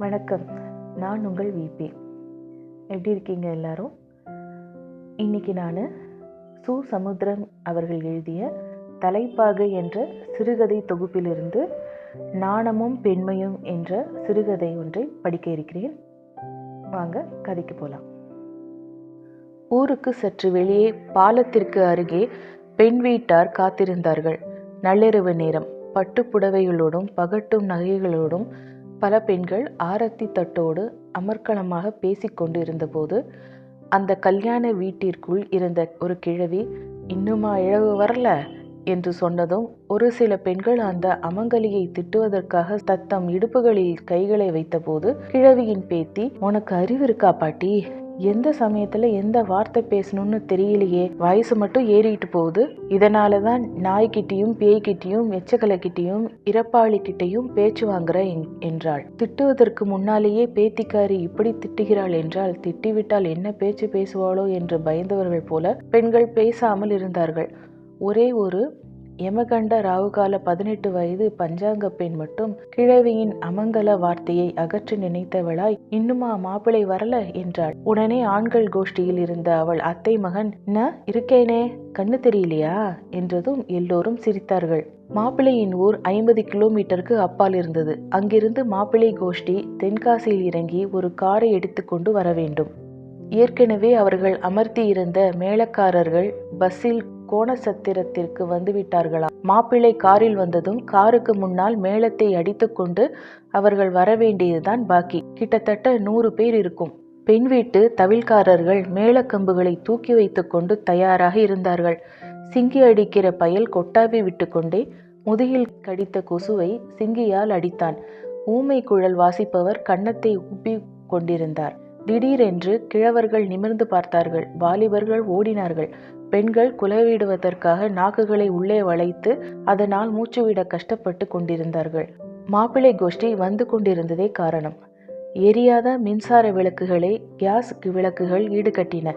வணக்கம். நான் உங்கள் விபி எப்படி இருக்கீங்க எல்லாரும்? இன்னைக்கு நான் சு சமுத்திரம் அவர்கள் எழுதிய தலைப்பாகை என்ற சிறுகதை தொகுப்பிலிருந்து நாணமும் பெண்மையும் என்ற சிறுகதை ஒன்றை படிக்க இருக்கிறேன். வாங்க கதைக்கு போகலாம் ஊருக்கு சற்று வெளியே பாலத்திற்கு அருகே பெண் வீட்டார் காத்திருந்தார்கள். நள்ளிரவு நேரம். பட்டுப்புடவைகளோடும் பகட்டும் நகைகளோடும் பல பெண்கள் ஆரத்தி தட்டோடு அமர்க்களமாக பேசிக்கொண்டிருந்தபோது அந்த கல்யாண வீட்டிற்குள் இருந்த ஒரு கிழவி இன்னுமா இழவு வரல? என்று சொன்னதும் ஒரு சில பெண்கள் அந்த அமங்கலியை திட்டுவதற்காக தத்தம் இடுப்புகளில் கைகளை வைத்தபோது கிழவியின் பேத்தி உனக்கு அறிவு இருக்கா பாட்டி? எந்த சமயத்துல எந்த வார்த்தை பேசணும்னு தெரியலையே வயசு மட்டும் ஏறிட்டு போகுது. இதனால தான் நாய்கிட்டயும் பேய்கிட்டயும் எச்சக்கலைக்கிட்டயும் இறப்பாளிக்கிட்டையும் பேச்சு வாங்குற என்றாள். திட்டுவதற்கு முன்னாலேயே பேத்திக்காரி இப்படி திட்டுகிறாள் என்றால் திட்டிவிட்டால் என்ன பேச்சு பேசுவாளோ என்று பயந்தவர்கள் போல பெண்கள் பேசாமல் இருந்தார்கள். ஒரே ஒரு யமகண்ட ராவுகால பதினெட்டு வயது பஞ்சாங்க பெண் மட்டும் கிழவியின் அமங்கல வார்த்தையை அகற்றி நினைத்தவளாய் இன்னுமா மாப்பிளை வரல? என்றாள். உடனே ஆண்கள் கோஷ்டியில் இருந்த அவள் அத்தை மகன் "ந இருக்கேனே கண்ணு தெரியலையா? என்றதும் எல்லோரும் சிரித்தார்கள். மாப்பிள்ளையின் ஊர் ஐம்பது கிலோமீட்டருக்கு அப்பால் இருந்தது. அங்கிருந்து மாப்பிள்ளை கோஷ்டி தென்காசியில் இறங்கி ஒரு காரை எடுத்துக்கொண்டு வர வேண்டும். ஏற்கனவே அவர்கள் அமர்த்தி இருந்த மேளக்காரர்கள் பஸ்ஸில் கோணசத்திரத்திற்கு வந்துவிட்டார்களாம். மாப்பிள்ளை காரில் வந்ததும் காருக்கு முன்னால் மேளத்தை அடித்துக்கொண்டு அவர்கள் வரவேண்டியதுதான் பாக்கி. கிட்டத்தட்ட நூறு பேர் இருக்கும். பெண் வீட்டு தவில்காரர்கள் மேளக்கம்புகளை தூக்கி வைத்துக்கொண்டு தயாராக இருந்தார்கள். சிங்கி அடிக்கிற பயல் கொட்டாவி விட்டுக்கொண்டே முதுகில் கடித்த கொசுவை சிங்கியால் அடித்தான். ஊமை குழல் வாசிப்பவர் கன்னத்தை உப்பி கொண்டிருந்தார். திடீரென்று கிழவர்கள் நிமிர்ந்து பார்த்தார்கள். வாலிபர்கள் ஓடினார்கள். பெண்கள் குலவிடுவதற்காக நாக்குகளை உள்ளே வளைத்து அதனால் மூச்சுவிட கஷ்டப்பட்டு கொண்டிருந்தார்கள். மாப்பிள்ளை கோஷ்டி வந்து கொண்டிருந்ததே காரணம். எரியாத மின்சார விளக்குகளை கேஸ் விளக்குகள் ஈடுகட்டின.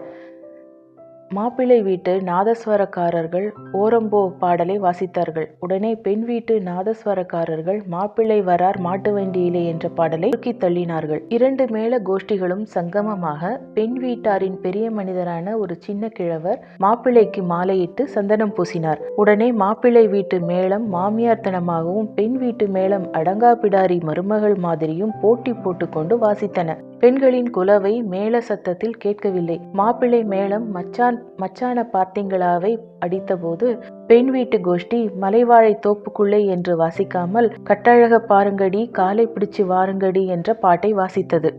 மாப்பிள்ளை வீட்டு நாதஸ்வரக்காரர்கள் ஓரம்போ பாடலை வாசித்தார்கள். உடனே பெண் வீட்டு நாதஸ்வரக்காரர்கள் மாப்பிள்ளை வரார் மாட்டு வண்டியிலே என்ற பாடலை தூக்கி தள்ளினார்கள். இரண்டு மேல கோஷ்டிகளும் சங்கமமாக பெண் வீட்டாரின் பெரிய மனிதரான ஒரு சின்ன கிழவர் மாப்பிள்ளைக்கு மாலையிட்டு சந்தனம் பூசினார். உடனே மாப்பிள்ளை வீட்டு மேளம் மாமியார்த்தனமாகவும் பெண் வீட்டு மேளம் அடங்காபிடாரி மருமகள் மாதிரியும் போட்டி போட்டுக்கொண்டு வாசித்தன. பெண்களின் குலவை மேள சத்தத்தில் கேட்கவில்லை. மாப்பிள்ளை மேளம் மச்சான் மச்சான பார்த்திங்களாவை அடித்தபோது பெண் வீட்டு கோஷ்டி மலைவாழை தோப்புக்குள்ளே என்று வாசிக்காமல் கட்டழக பாருங்கடி காலை பிடிச்சு வாருங்கடி என்ற பாட்டை வாசித்தது.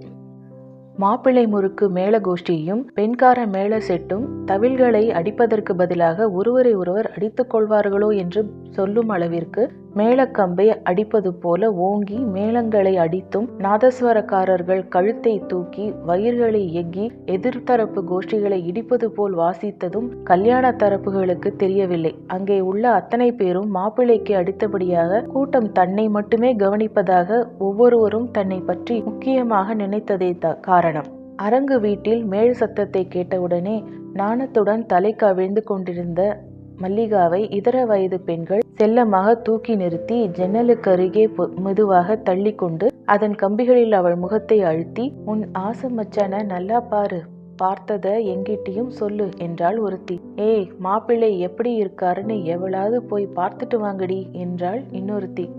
மாப்பிள்ளை முறுக்கு மேள கோஷ்டியும் பெண்கார மேள செட்டும் தவில்களை அடிப்பதற்கு பதிலாக ஒருவரை ஒருவர் அடித்துக் கொள்வார்களோ என்று சொல்லும் அளவிற்கு மேளக்கம்பை அடிப்பது போல ஓங்கி மேளங்களை அடித்தும் நாதஸ்வரக்காரர்கள் கழுத்தை தூக்கி வயிர்களை எக்கி எதிர்த்தரப்பு கோஷ்டிகளை இடிப்பது போல் வாசித்ததும் கல்யாண தரப்புகளுக்கு தெரியவில்லை. அங்கே உள்ள அத்தனை பேரும் மாப்பிள்ளைக்கு அடித்தபடியாக கூட்டம் தன்னை மட்டுமே கவனிப்பதாக ஒவ்வொருவரும் தன்னை பற்றி முக்கியமாக நினைத்ததே த- காரணம். அரங்கு வீட்டில் மேல் சத்தத்தை கேட்டவுடனே நாணத்துடன் தலை கவிழ்ந்து கொண்டிருந்த மல்லிகாவை இதர வயது பெண்கள் செல்லமாக தூக்கி நிறுத்தி ஜன்னலுக்கு அருகே பொ- மெதுவாக தள்ளிக்கொண்டு அதன் கம்பிகளில் அவள் முகத்தை அழுத்தி உன் ஆசை மச்சான நல்லா பாரு. பார்த்தத எங்கிட்டயும் சொல்லு என்றாள் ஒருத்தி. ஏய் மாப்பிள்ளை எப்படி இருக்காருன்னு எவளாவது போய் பார்த்துட்டு வாங்கடி என்றாள் இன்னொருத்தி.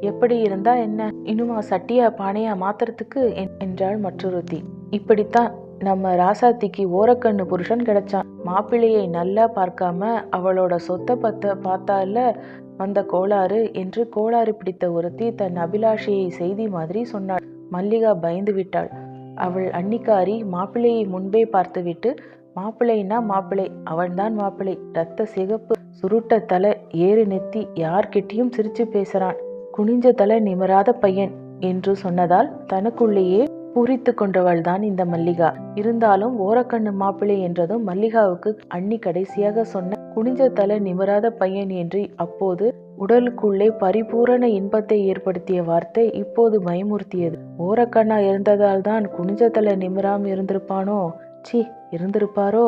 எப்படி இருந்தா என்ன? இன்னுமா சட்டியா பானையா மாத்துறதுக்கு? என்- என்றாள் மற்றொருத்தி. இப்படித்தான். நம்ம ராசாத்திக்கு ஓரக்கண்ணு புருஷன் கிடைச்சான். மாப்பிள்ளையை நல்லா பார்க்காம அவளோட சொத்தை பத்த பார்த்தால வந்த கோளாறு என்று கோளாறு பிடித்த ஒருத்தி தன் அபிலாஷையை செய்தி மாதிரி சொன்னாள். மல்லிகா பயந்து விட்டாள். அவள் அன்னிக்காரி மாப்பிள்ளையை முன்பே பார்த்துவிட்டு மாப்பிள்ளைனா மாப்பிள்ளை அவன்தான் மாப்பிள்ளை. ரத்த சிகப்பு சுருட்ட தலை ஏறு நெத்தி யார்கிட்டயும் சிரிச்சு பேசுறான். குனிஞ்ச தலை நிமராத பையன் என்று சொன்னதால் தனக்குள்ளேயே பூரித்து கொண்டவள் தான் இந்த மல்லிகா. இருந்தாலும் ஓரக்கண்ணு மாப்பிள்ளை என்றதும் மல்லிகாவுக்கு அண்ணி கடைசியாக சொன்ன குனிஞ்ச தலை நிமிராத பையன் என்று அப்போது உடலுக்குள்ளே பரிபூரண இன்பத்தை ஏற்படுத்திய வார்த்தை இப்போது பயமுறுத்தியது ஓரக்கண்ணா இருந்ததால் தான் குனிஞ்ச தலை நிமிராம இருந்திருப்பானோ? சி இருந்திருப்பாரோ?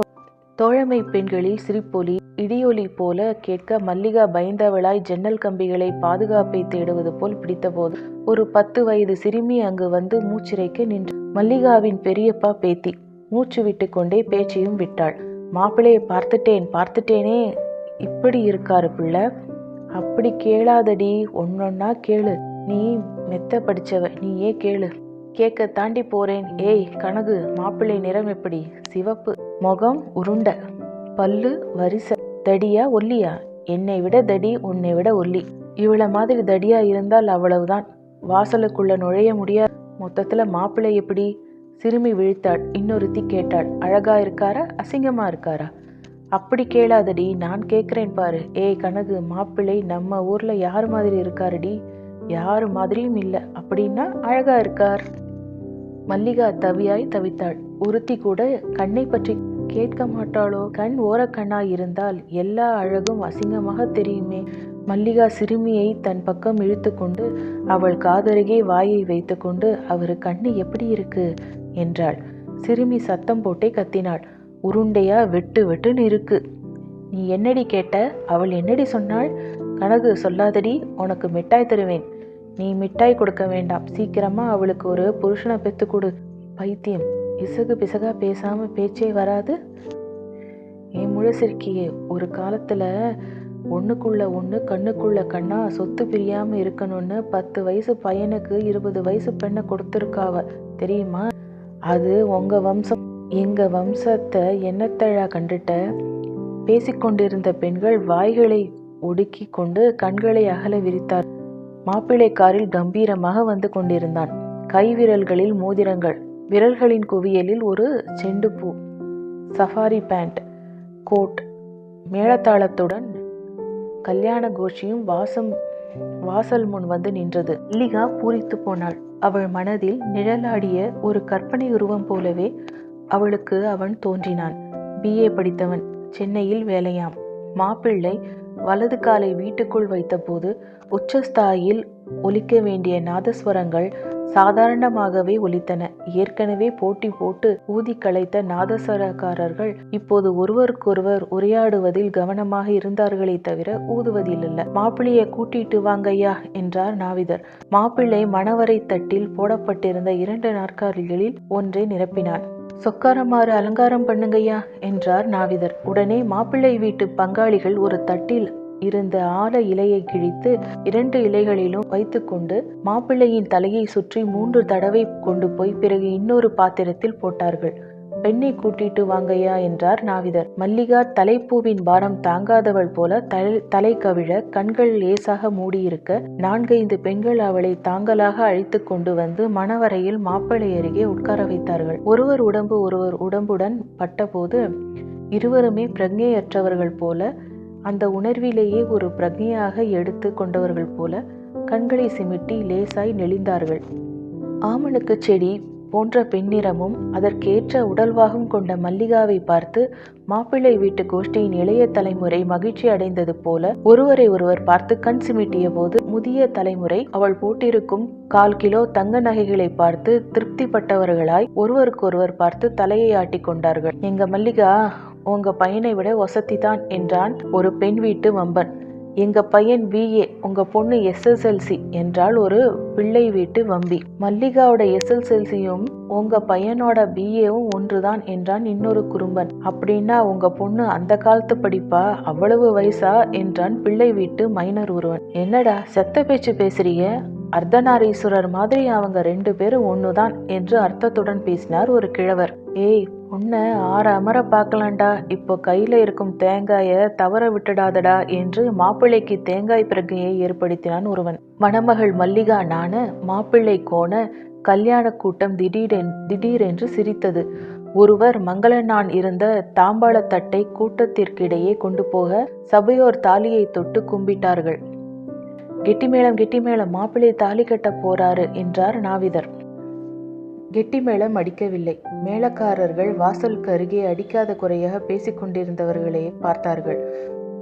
தோழமை பெண்களில் சிரிப்பொலி இடியொலி போல கேட்க மல்லிகா பயந்தவளாய் ஜன்னல் கம்பிகளை பாதுகாப்பை தேடுவது போல் பிடித்தபோது ஒரு பத்து வயது சிறுமி அங்கு வந்து மூச்சிறைக்க நின்று மல்லிகாவின் பெரியப்பா பேத்தி மூச்சு விட்டுக்கொண்டே பேச்சையும் விட்டாள். மாப்பிள்ளையை பார்த்துட்டேன் பார்த்துட்டேனே இப்படி இருக்காரு பிள்ளை. அப்படி கேளாதடி ஒன்னொன்னா கேளு. நீ மெத்த படிச்சவ நீயே கேளு. கேட்க தாண்டி போறேன். ஏய் கனகு மாப்பிள்ளை நிறம் எப்படி? சிவப்பு. முகம் உருண்டை பல்லு வரிசை. தடியா ஒல்லியா? என்னை விட தடி உன்னை விட ஒல்லி. இவளை மாதிரி தடியா இருந்தால் அவ்வளவுதான். வாசலுக்குள்ள நுழைய முடியாது. மொத்தத்துல மாப்பிள்ளை எப்படி? சிறுமி விழித்தாள். இன்னொருத்தி கேட்டாள். அழகா இருக்காரா? அசிங்கமா இருக்காரா? அப்படி கேளாதடி நான் கேட்குறேன் பாரு. ஏய் கனகு மாப்பிள்ளை நம்ம ஊர்ல யார் மாதிரி இருக்காருடி? யாரு மாதிரியும் இல்லை. அப்படின்னா அழகா இருக்கார். மல்லிகா தவியாய் தவித்தாள். ஒருத்தி கூட கண்ணை பற்றி கேட்க மாட்டாளோ? கண் ஓரக்கண்ணாய் இருந்தால் எல்லா அழகும் அசிங்கமாக தெரியுமே. மல்லிகா சிறுமியை தன் பக்கம் இழுத்துக்கொண்டு அவள் காதருகே வாயை வைத்துக்கொண்டு அவரு கண்ணு எப்படி இருக்கு? என்றாள். சிறுமி சத்தம் போட்டே கத்தினாள். உருண்டையா வெட்டு வெட்டுன்னு இருக்கு. நீ என்னடி கேட்ட? அவள் என்னடி சொன்னாள்? கனகு சொல்லாதடி உனக்கு மிட்டாய் தருவேன். நீ மிட்டாய் கொடுக்க வேண்டாம். சீக்கிரமா அவளுக்கு ஒரு புருஷனை பெத்து கொடு. பைத்தியம். இசகு பிசகா பேசாம பேச்சே வராது. என் முழசிற்கியே ஒரு காலத்துல ஒண்ணுக்குள்ள ஒண்ணு கண்ணுக்குள்ள கண்ணா சொத்து பிரியாம இருக்கணும்னு பத்து வயசு பையனுக்கு இருபது வயசு பெண்ணை கொடுத்துருக்காவ தெரியுமா? அது உங்க வம்சம். எங்க வம்சத்தை என்னத்தழா கண்டுட்ட? பேசிக்கொண்டிருந்த பெண்கள் வாய்களை ஒடுக்கி கொண்டு கண்களை அகல விரித்தார். மாப்பிள்ளை காரில் கம்பீரமாக வந்து கொண்டிருந்தான். கைவிரல்களில் மோதிரங்கள். விரல்களின் குவியலில் ஒரு செண்டு பூ சஃபாரி பேண்ட் கோட் மேளத்தாளத்துடன் கல்யாண கோஷியும் வாசம் வாசல் முன் வந்து நின்றது. இல்லிகா பூரித்து போனாள். அவள் மனதில் நிழலாடிய ஒரு கற்பனை உருவம் போலவே அவளுக்கு அவன் தோன்றினான். பிஏ படித்தவன். சென்னையில் வேலையாம். மாப்பிள்ளை வலது காலை வீட்டுக்குள் வைத்தபோது உச்சஸ்தாயில் ஒலிக்க வேண்டிய நாதஸ்வரங்கள் சாதாரணமாகவே ஒலித்தன. ஏற்கனவே போட்டி போட்டு ஊதி களைத்த நாதஸ்வரக்காரர்கள் இப்போது ஒருவருக்கொருவர் உரையாடுவதில் கவனமாக இருந்தார்களே தவிர ஊதுவதிலல்ல. மாப்பிள்ளைய கூட்டிட்டு வாங்கய்யா என்றார் நாவிதர். மாப்பிள்ளை மணவரை தட்டில் போடப்பட்டிருந்த இரண்டு நாற்காலிகளில் ஒன்றை நிரப்பினான் சொக்காரமாறு அலங்காரம் பண்ணுங்கய்யா என்றார் நாவிதர். உடனே மாப்பிள்ளை வீட்டு பங்காளிகள் ஒரு தட்டில் இருந்த ஆல இலையை கிழித்து இரண்டு இலைகளிலும் வைத்துக்கொண்டு மாப்பிள்ளையின் தலையை சுற்றி மூன்று தடவை கொண்டு போய் பிறகு இன்னொரு பாத்திரத்தில் போட்டார்கள். பெண்ணை கூட்டிட்டு வாங்கையா என்றார் நாவிதர். மல்லிகா தலைப்பூவின் பாரம் தாங்காதவள் போல தலை தலை கவிழ கண்கள் லேசாக மூடியிருக்க நான்கைந்து பெண்கள் அவளை தாங்களாக அழைத்து கொண்டு வந்து மணவரையில் மாப்பிள்ளை அருகே உட்கார வைத்தார்கள். ஒருவர் உடம்பு ஒருவர் உடம்புடன் பட்டபோது இருவருமே பிரக்ஞையற்றவர்கள் போல அந்த உணர்விலேயே ஒரு பிரக்ஞையாக எடுத்து கொண்டவர்கள் போல கண்களை சிமிட்டி லேசாய் நெளிந்தார்கள். ஆமணக்கு செடி போன்ற பெண்ணிறமும் அதற்கேற்ற உடல்வாகம் கொண்ட மல்லிகாவை பார்த்து மாப்பிள்ளை வீட்டு கோஷ்டியின் இளைய தலைமுறை மகிழ்ச்சி அடைந்தது போல ஒருவரை ஒருவர் பார்த்து கண் சிமிட்டிய போது முதிய தலைமுறை அவள் போட்டிருக்கும் கால் கிலோ தங்க நகைகளை பார்த்து திருப்திப்பட்டவர்களாய் ஒருவருக்கொருவர் பார்த்து தலையை ஆட்டி கொண்டார்கள். எங்க மல்லிகா உங்க பையனை விட வசதி தான் என்றான் ஒரு பெண் வீட்டு வம்பன். எங்க பையன் பிஏ உங்க பொண்ணு எஸ்எஸ்எல்சி என்றால் ஒரு பிள்ளை வீட்டு வம்பி. மல்லிகாவோட எஸ்எஸ்எல்சியும் உங்க பையனோட பிஏவும் ஒன்றுதான் என்றான் இன்னொரு குறும்பன். அப்படின்னா உங்க பொண்ணு அந்த காலத்து படிப்பா அவ்வளவு வயசா என்றான் பிள்ளை வீட்டு மைனர் ஒருவன். என்னடா செத்த பேச்சு பேசுறீங்க? அர்த்தநாரீஸ்வரர் மாதிரி அவங்க ரெண்டு பேரும் ஒண்ணுதான் என்று அர்த்தத்துடன் பேசினார் ஒரு கிழவர். ஏய் உன்னை ஆற அமர பார்க்கலாம்டா இப்போ கையில் இருக்கும் தேங்காயை தவற விட்டுடாதடா என்று மாப்பிள்ளைக்கு தேங்காய் பிரகையை ஏற்படுத்தினான் ஒருவன். மணமகள் மல்லிகா நான மாப்பிள்ளை கோண கல்யாண கூட்டம் திடீரென் திடீரென்று சிரித்தது. ஒருவர் மங்களனான் இருந்த தாம்பாளத்தட்டை கூட்டத்திற்கிடையே கொண்டு போக சபையோர் தாலியை தொட்டு கும்பிட்டார்கள். கெட்டிமேளம் கெட்டிமேளம் மாப்பிள்ளை தாலி கட்ட போறாரு என்றார் நாவிதர். கெட்டி மேளம் அடிக்கவில்லை மேளக்காரர்கள் வாசலுக்கு அருகே அடிக்காத குறையாக பேசிக்கொண்டிருந்தவர்களே பார்த்தார்கள்.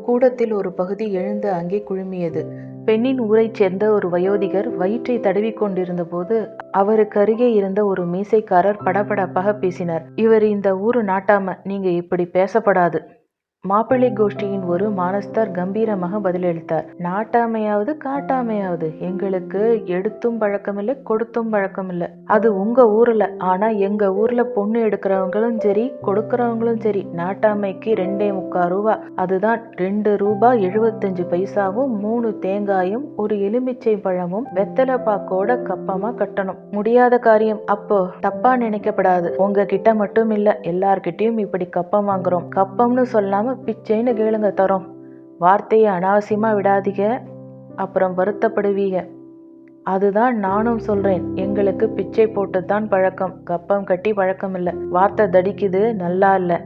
கூடத்தில் ஒரு பகுதி எழுந்து அங்கே குழுமியது. பெண்ணின் ஊரைச் சேர்ந்த ஒரு வயோதிகர் வயிற்றை தடவி கொண்டிருந்த போது அவருக்கு அருகே இருந்த ஒரு மீசைக்காரர் படபடப்பாக பேசினார். இவர் இந்த ஊரு நாட்டாம நீங்க இப்படி பேசப்படாது. மாப்பிள்ளை கோஷ்டியின் ஒரு மானஸ்தர் கம்பீரமாக பதிலளித்தார். நாட்டாமையாவது காட்டாமையாவது. எங்களுக்கு எடுத்தும் பழக்கமில்லை கொடுத்தும் பழக்கமில்லை. அது உங்க ஊர்ல. ஆனா எங்க ஊர்ல பொண்ணு எடுக்கிறவங்களும் சரி கொடுக்கறவங்களும் சரி நாட்டாமைக்கு ரெண்டே முக்கால் ரூபா. அதுதான் ரெண்டு ரூபா எழுபத்தஞ்சு பைசாவும் மூணு தேங்காயும் ஒரு எலுமிச்சை பழமும் வெத்தலை பாக்கோட கப்பமா கட்டணும். முடியாத காரியம். அப்போ தப்பா நினைக்கப்படாது. உங்ககிட்ட மட்டும் இல்ல எல்லார்கிட்டயும் இப்படி கப்பம் வாங்குறோம். கப்பம்னு சொல்லாம பிச்சைன்னு கேளுங்க தரோம். வார்த்தையை அனாவசியமாக விடாதீங்க. அப்புறம் வருத்தப்படுவீங்க. அதுதான் நானும் சொல்கிறேன் எங்களுக்கு பிச்சை போட்டு தான் பழக்கம். கப்பம் கட்டி பழக்கம் இல்லை வார்த்தை தடிக்குது நல்லா இல்லை.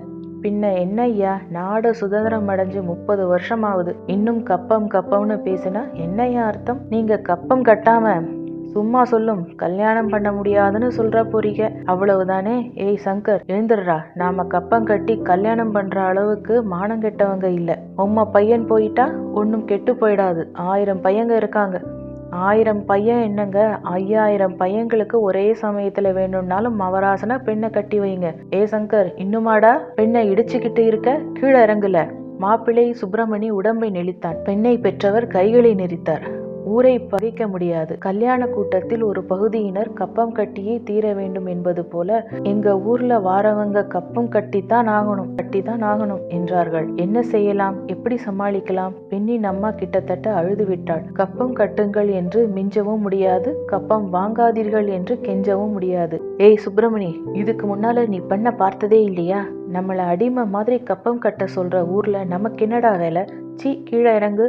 பின்ன என்ன ஐயா? நாடு சுதந்திரம் அடைஞ்சு முப்பது வருஷம் ஆகுது இன்னும் கப்பம் கப்பம்னு பேசினா என்னையா அர்த்தம்? நீங்கள் கப்பம் கட்டாமல் சும்மா சொல்லும் கல்யாணம் பண்ண முடியாதுன்னு சொல்ற போறீங்க அவ்வளவுதானே? ஏய் சங்கர் எழுந்துடுறா. நாம கப்பம் கட்டி கல்யாணம் பண்ற அளவுக்கு மானம் கெட்டவங்க இல்ல. உம்ம பையன் போயிட்டா ஒன்னும் கெட்டு போயிடாது. ஆயிரம் பையங்க இருக்காங்க. ஆயிரம் பையன் என்னங்க? ஐயாயிரம் பையங்களுக்கு ஒரே சமயத்துல வேணும்னாலும் மவராசனா பெண்ணை கட்டி வைங்க. ஏ சங்கர் இன்னுமாடா? பெண்ணை இடிச்சுக்கிட்டு இருக்க கீழே இறங்குல. மாப்பிள்ளை சுப்பிரமணி உடம்பை நெளித்தான். பெண்ணை பெற்றவர் கைகளை நெறித்தார் ஊரை பகைக்க முடியாது. கல்யாண கூட்டத்தில் ஒரு பகுதியினர் கப்பம் கட்டியே தீர வேண்டும் என்பது போல எங்க ஊர்ல வாரவங்க கப்பம் கட்டித்தான் ஆகணும். கட்டித்தான் ஆகணும் என்றார்கள். என்ன செய்யலாம்? எப்படி சமாளிக்கலாம்? பெண்ணின் அம்மா கிட்டத்தட்ட அழுது விட்டாள் கப்பம் கட்டுங்கள் என்று மிஞ்சவும் முடியாது. கப்பம் வாங்காதீர்கள் என்று கெஞ்சவும் முடியாது. ஏய் சுப்பிரமணி இதுக்கு முன்னால நீ பண்ண பார்த்ததே இல்லையா? நம்மள அடிமை மாதிரி கப்பம் கட்ட சொல்ற ஊர்ல நமக்கு என்னடா வேலை? சீ கீழே இறங்கு.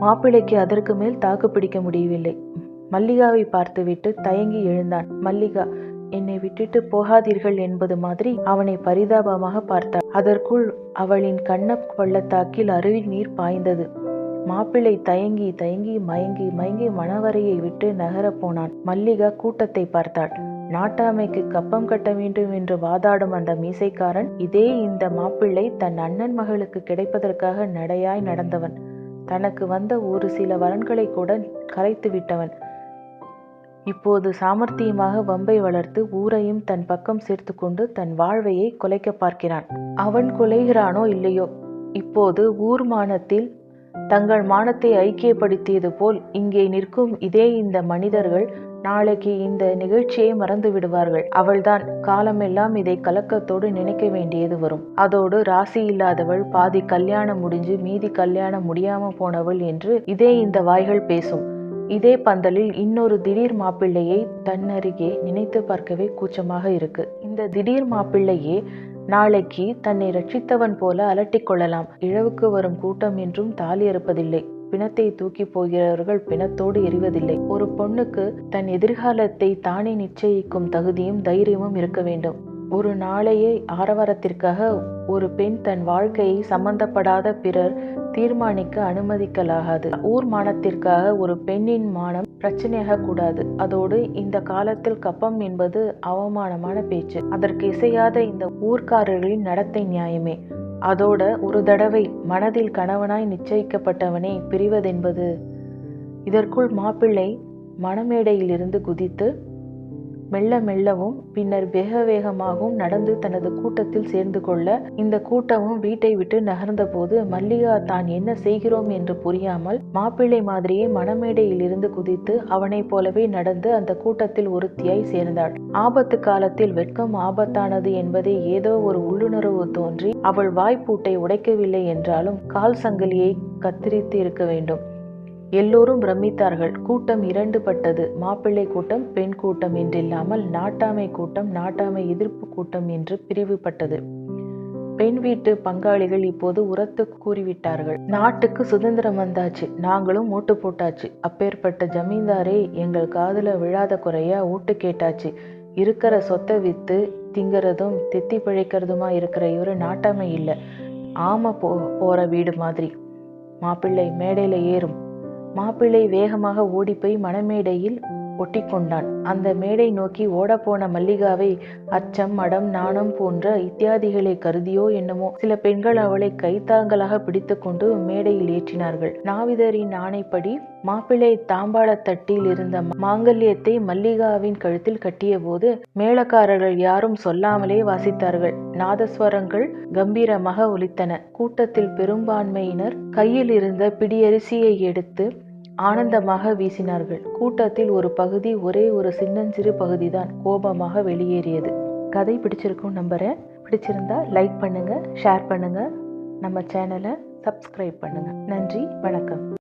மாப்பிள்ளைக்கு அதற்கு மேல் தாக்கு பிடிக்க முடியவில்லை. மல்லிகாவை பார்த்துவிட்டு தயங்கி எழுந்தான். மல்லிகா என்னை விட்டுட்டு போகாதீர்கள் என்பது மாதிரி அவனை பரிதாபமாக பார்த்தாள். அதற்குள் அவளின் கண்ண பள்ளத்தாக்கில் அருவி நீர் பாய்ந்தது. மாப்பிள்ளை தயங்கி தயங்கி மயங்கி மயங்கி மணவரையை விட்டு நகரப் போனான். மல்லிகா கூட்டத்தை பார்த்தாள். நாட்டாமைக்கு கப்பம் கட்ட வேண்டும் என்று வாதாடும் அந்த மீசைக்காரன் இதே இந்த மாப்பிள்ளை தன் அண்ணன் மகளுக்கு கிடைப்பதற்காக நடையாய் நடந்தவன். தனக்கு வந்த ஒரு சில வரன்களை கூட கரைத்து விட்டவன். இப்போது சாமர்த்தியமாக வம்பை வளர்த்து ஊரையும் தன் பக்கம் சேர்த்து கொண்டு தன் வாழ்வையை குலைக்க பார்க்கிறான். அவன் குலைகிறானோ இல்லையோ? இப்போது ஊர் மானத்தில் தங்கள் மானத்தை ஐக்கியப்படுத்தியது போல் இங்கே நிற்கும் இதே இந்த மனிதர்கள் நாளைக்கு இந்த நிகழ்ச்சியை மறந்து விடுவார்கள். அவள்தான் காலமெல்லாம் இதை கலக்கத்தோடு நினைக்க வேண்டியது வரும். அதோடு ராசி இல்லாதவள் பாதி கல்யாணம் முடிஞ்சு மீதி கல்யாணம் முடியாம போனவள் என்று இதே இந்த வாய்கள் பேசும். இதே பந்தலில் இன்னொரு திடீர் மாப்பிள்ளையை தன்னருகே நினைத்து பார்க்கவே கூச்சமாக இருக்கு. இந்த திடீர் மாப்பிள்ளையே நாளைக்கு தன்னை ரட்சித்தவன் போல அலட்டிக் கொள்ளலாம். இழவுக்கு வரும் கூட்டம் என்றும் தாலி அறுப்பதில்லை. பிணத்தை தூக்கி போகிறவர்கள் பிணத்தோடு எரிவதில்லை ஒரு பொண்ணுக்கு தன் எதிர்காலத்தை தானே நிச்சயிக்கும் தகுதியும் தைரியமும் இருக்க வேண்டும். ஒரு நாளையே ஆரவாரத்திற்காக ஒரு பெண் தன் வாழ்க்கையை சம்பந்தப்படாத பிறர் தீர்மானிக்க அனுமதிக்கலாகாது. ஊர் மானத்திற்காக ஒரு பெண்ணின் மானம் பிரச்சனையாக கூடாது. அதோடு இந்த காலத்தில் கப்பம் என்பது அவமானமான பேச்சு. அதற்கு இசையாத இந்த ஊர்க்காரர்களின் நடத்தை நியாயமே. அதோட ஒரு தடவை மனதில் கணவனாய் நிச்சயிக்கப்பட்டவனே பிரிவதென்பது. இதற்குள் மாப்பிள்ளை மணமேடையிலிருந்து குதித்து மெல்ல மெல்லவும் பின்னர் வேக வேகமாகவும் நடந்து தனது கூட்டத்தில் சேர்ந்து கொள்ள இந்த கூட்டமும் வீட்டை விட்டு நகர்ந்தபோது மல்லிகா தான் என்ன செய்கிறோம்? என்று புரியாமல் மாப்பிள்ளை மாதிரியே மணமேடையிலிருந்து குதித்து அவனைப் போலவே நடந்து அந்த கூட்டத்தில் ஒருத்தியாய் சேர்ந்தாள். ஆபத்து காலத்தில் வெட்கம் ஆபத்தானது என்பதை ஏதோ ஒரு உள்ளுணர்வு தோன்றி அவள் வாய்ப்பூட்டை உடைக்கவில்லை என்றாலும் கால் சங்கிலியை கத்திரித்து இருக்க வேண்டும். எல்லோரும் பிரமித்தார்கள். கூட்டம் இரண்டு பட்டது. மாப்பிள்ளை கூட்டம் பெண் கூட்டம் என்றில்லாமல் நாட்டாமை கூட்டம் நாட்டாமை எதிர்ப்பு கூட்டம் என்று பிரிவுபட்டது. பெண் வீட்டு பங்காளிகள் இப்போது உரத்து கூறிவிட்டார்கள். நாட்டுக்கு சுதந்திரம் வந்தாச்சு. நாங்களும் ஓட்டு போட்டாச்சு. அப்பேற்பட்ட ஜமீன்தாரே எங்கள் காதில் விழாத குறையா ஓட்டு கேட்டாச்சு. இருக்கிற சொத்தை வித்து திங்கிறதும் தித்தி பிழைக்கிறதுமா இருக்கிற இவர் நாட்டாமை இல்லை. ஆமை போ போகிற வீடு மாதிரி. மாப்பிள்ளை மேடையில் ஏறும். மாப்பிள்ளை வேகமாக ஓடிப்போய் மணமேடையில் ஒட்டி கொண்டான் அந்த மேடை நோக்கி ஓடப்போன மல்லிகாவை அச்சம் மடம் நாணம் போன்ற இத்தியாதிகளை கருதியோ என்னமோ சில பெண்கள் அவளை கைத்தாங்கலாக பிடித்துக்கொண்டு மேடையில் ஏற்றினார்கள். நாவிதரின் ஆணைப்படி மாப்பிள்ளை தாம்பாளத் தட்டில் இருந்த மாங்கல்யத்தை மல்லிகாவின் கழுத்தில் கட்டியபோது மேளக்காரர்கள் யாரும் சொல்லாமலே வாசித்தார்கள். நாதஸ்வரங்கள் கம்பீரமாக ஒலித்தன. கூட்டத்தில் பெரும்பான்மையினர் கையில் இருந்த பிடியரிசியை எடுத்து ஆனந்தமாக வீசினார்கள். கூட்டத்தில் ஒரு பகுதி ஒரே ஒரு சின்னஞ்சிறு பகுதிதான் கோபமாக வெளியேறியது. கதை பிடிச்சிருக்கும் நம்புறேன் பிடிச்சிருந்தா லைக் பண்ணுங்க ஷேர் பண்ணுங்க. நம்ம சேனலை சப்ஸ்கிரைப் பண்ணுங்க. நன்றி வணக்கம்.